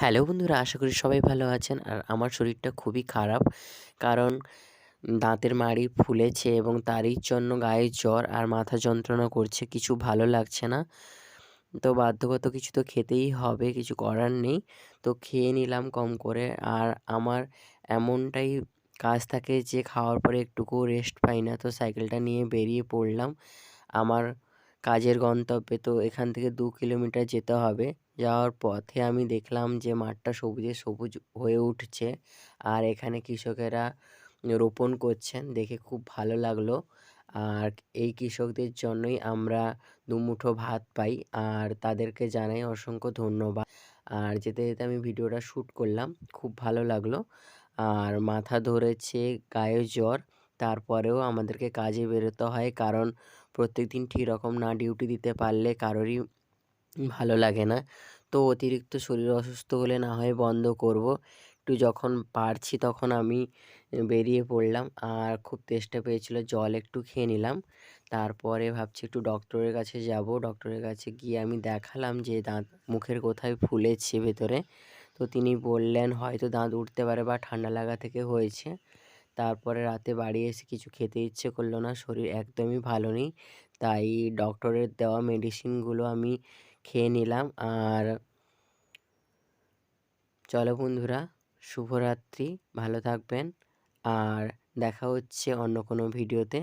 Hello বন্ধুরা, আশা করি সবাই ভালো আছেন। আর আমার শরীরটা খুবই খারাপ, কারণ দাঁতের মাড়ি ফুলেছে এবং তারই জন্য গায়ে জ্বর আর মাথা যন্ত্রণা করছে, কিছু ভালো লাগছে না। তো বাধ্যগত কিছু তো খেতেই হবে, কিছু করার নেই। তো খেয়ে নিলাম কম করে। আর আমার এমনটাই কাজ থাকে যে, খাওয়ার পরে একটুকুও রেস্ট পাই না। তো সাইকেলটা নিয়ে বেরিয়ে পড়লাম। আমার কাজের গন্তব্যে তো এখান থেকে দু কিলোমিটার যেতে হবে। যাওয়ার পথে আমি দেখলাম যে মাঠটা সবুজে সবুজ হয়ে উঠছে আর এখানে কৃষকেরা রোপণ করছেন। দেখে খুব ভালো লাগল। আর এই কৃষকদের জন্যই আমরা দুমুঠো ভাত পাই আর তাদেরকে জানাই অসংখ্য ধন্যবাদ। আর যেতে যেতে আমি ভিডিওটা শ্যুট করলাম। খুব ভালো লাগল। আর মাথা ধরেছে, গায়ে জ্বর। তারপরেও আমাদেরকে কাজে বেরোতে হয়। কারণ প্রত্যেক দিন ঠিক রকম না ডিউটি দিতে পারলে কারোরই ভালো লাগে না। তো অতিরিক্ত শরীর অসুস্থ হলে না হয় বন্ধ করব। একটু যখন পারছি তখন আমি বেরিয়ে পড়লাম। আর খুব তেষ্টা পেয়েছিল, জল একটু খেয়ে নিলাম। তারপরে ভাবছি একটু ডক্টরের কাছে যাব। ডক্টরের কাছে গিয়ে আমি দেখালাম যে দাঁত মুখের কোথায় ফুলেছে ভেতরে। তো তিনি বললেন, হয়তো দাঁত উঠতে পারে বা ঠান্ডা লাগা থেকে হয়েছে। তারপরে রাতে বাড়ি এসে কিছু খেতে ইচ্ছে করল না, শরীর একদমই ভালো নেই। তাই ডক্টরের দেওয়া মেডিসিনগুলো আমি খেয়ে নিলাম। আর চলো বন্ধুরা, শুভরাত্রি, ভালো থাকবেন। আর দেখা হচ্ছে অন্য কোনো ভিডিওতে